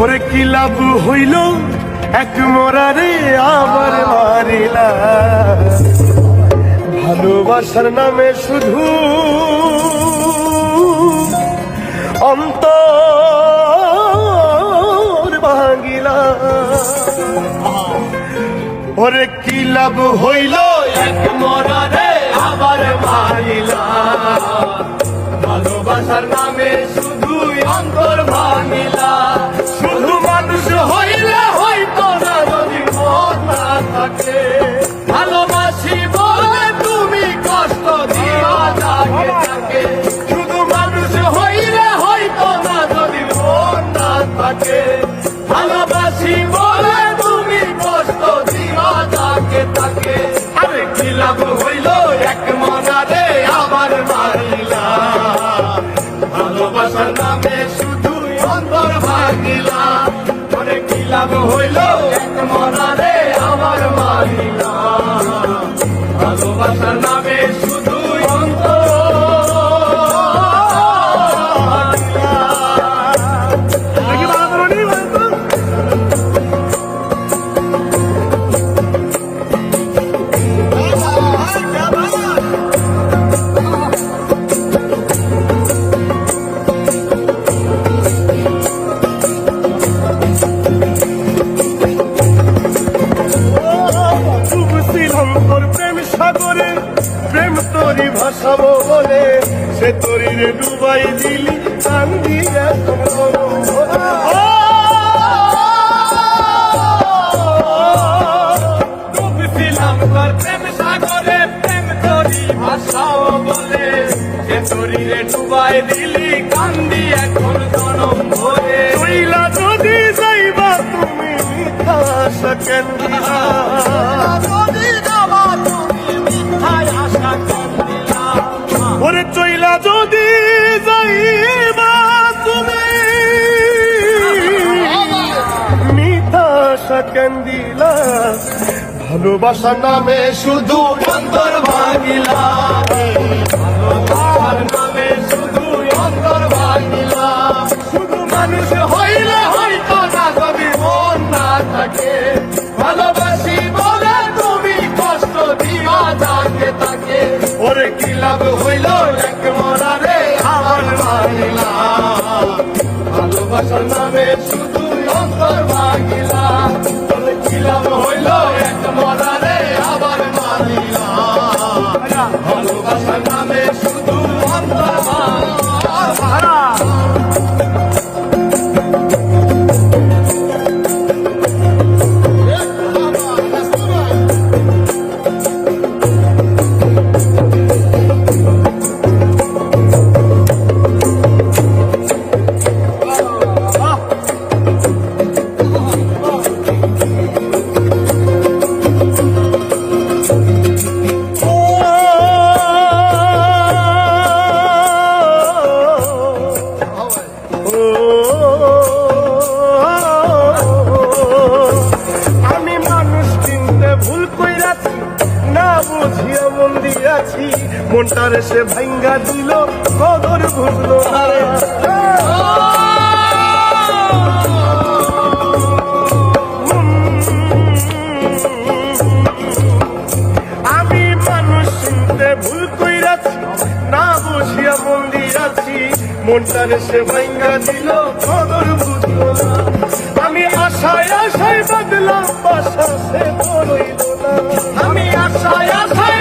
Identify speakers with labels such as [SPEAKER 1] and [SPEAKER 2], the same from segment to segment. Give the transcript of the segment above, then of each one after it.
[SPEAKER 1] ওরে কি লাভ হইল? এক মোরারে আবার মারিলা। ভালোবাসার নামে শুধু অন্তর ভাঙিলা। ওরে কি লাভ হইল? এক মরারে আবার মারিলা। শুধু অন্তর ভাঙিলা। শুধু মানুষ হইলে হইতো না যদি মন না থাকে। ভালোবাসি বলে তুমি কষ্ট দিও তাকে। তাকে। আরে কি লাভ হইল ভালোবাসার নামে শুধু অন্তর ভাগিলা। অনেক কি লাভ হইল এক মনারে আমার মারিলা তোরি ডুবাই দিলি কান্দি। ডুবছিলাম তোর প্রেম সাগরে প্রেম তোরি ভাসাও বলে। সে তোরি রে ডুবাই দিলি কান্দি এখন জনম ভরে। তুইলা যদি যাইবা তুমি মিথ্যা আশা কেন? মিঠা কেন দিলা ভালোবাসা নামে শুধু অন্তর ভাঙিলা। ভালোবাসার নামে শুধু অন্তর ভাঙিলা। শুধু মানুষ হইলে ভালোবাসার মনটারে সে ভাঙ্গা দিল, কদর বুঝলো আমি মানুষ চিনতে ভুল কইরাছি, না বুঝিয়া মন দিয়াছি। মনটারে সে ভাঙ্গা দিল, কদর বুঝলো আমি আশায় আশায় বাদলাম, বাসা সে তো না।
[SPEAKER 2] আমি আশায় আশায়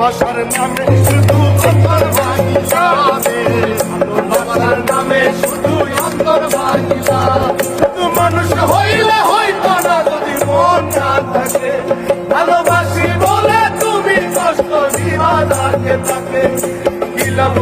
[SPEAKER 1] ভালোবাসার নামে শুধু অন্তর ভাঙি যাবে। ভালোবাসার নামে শুধু অন্তর ভাঙি শুধু মানুষ হইলে হইত না যদি মন না থাকে। ভালোবাসি বলে তুমি কষ্ট দিবা, তাকে তাকে কি লাভ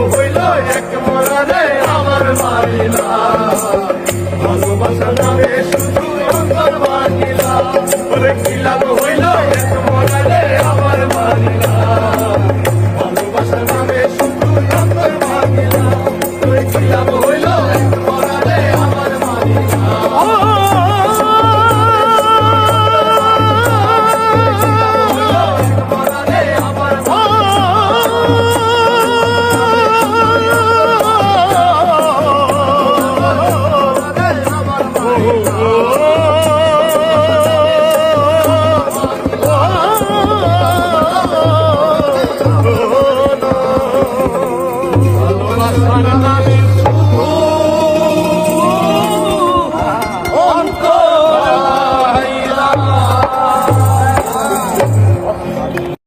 [SPEAKER 1] Allah'ın